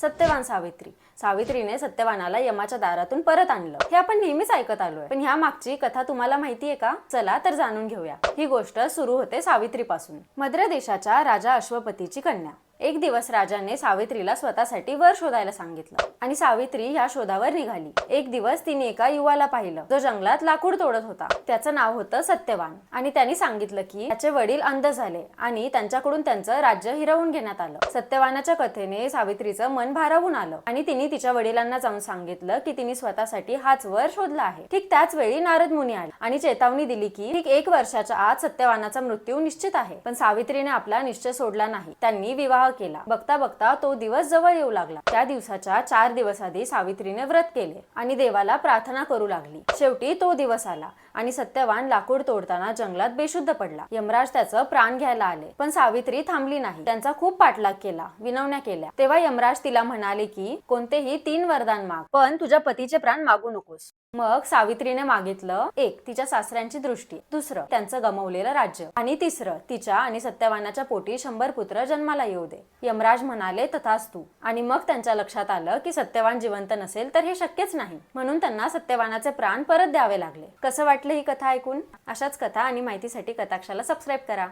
सत्यवान सावित्री. सावित्रीने सत्यवानाला यमाच्या दारातून परत आणलं. हे आपण नेहमीच ऐकत आलोय. पण ह्या मागची कथा तुम्हाला माहितीये का? चला तर जाणून घेऊया. ही गोष्ट सुरू होते सावित्रीपासून. मद्र देशाच्या राजा अश्वपतीची कन्या. एक दिवस राजाने सावित्रीला स्वतःसाठी वर शोधायला सांगितलं आणि सावित्री ह्या शोधावर निघाली. एक दिवस तिने एका युवाला पाहिलं. जो जंगलात लाकूड तोडत होता. त्याचं नाव होतं सत्यवान. आणि त्यांनी सांगितलं की त्याचे वडील अंध झाले आणि त्यांच्याकडून त्यांचं राज्य हिरवून घेण्यात आलं. सत्यवानाच्या कथेने सावित्रीचं मन भारावून आलं आणि तिने तिच्या वडिलांना जाऊन सांगितलं की तिने स्वतःसाठी हाच वर शोधला आहे. ठीक त्याच वेळी नारद मुनी आले आणि चेतावणी दिली की ठीक एक वर्षाच्या आत सत्यवानाचा मृत्यू निश्चित आहे. पण सावित्रीने आपला निश्चय सोडला नाही. त्यांनी विवाह केला. बघता बघता तो दिवस जवळ येऊ लागला. त्या दिवसाच्या चार दिवस आधी सावित्रीने व्रत केले आणि देवाला प्रार्थना करू लागली. शेवटी तो दिवस आला आणि सत्यवान लाकूड तोडताना जंगलात बेशुद्ध पडला. यमराज त्याचं प्राण घ्यायला आले पण सावित्री थांबली नाही. त्यांचा खूप पाठलाग केला विनवण्या केल्या. तेव्हा यमराज तिला म्हणाले की कोणतेही तीन वरदान माग पण तुझ्या पतीचे प्राण मागू नकोस. मग सावित्रीने मागितलं एक तिच्या सासऱ्यांची दृष्टी दुसरं त्यांचं गमवलेलं राज्य आणि तिसरं तिच्या आणि सत्यवानाच्या पोटी शंभर पुत्र जन्माला येऊ दे. यमराज म्हणाले तथास्तू आणि मग त्यांच्या लक्षात आलं की सत्यवान जिवंत नसेल तर हे शक्यच नाही. म्हणून त्यांना सत्यवानाचे प्राण परत द्यावे लागले. कसं वाटलं ही कथा ऐकून? अशाच कथा आणि माहितीसाठी कथाक्षाला सबस्क्राईब करा.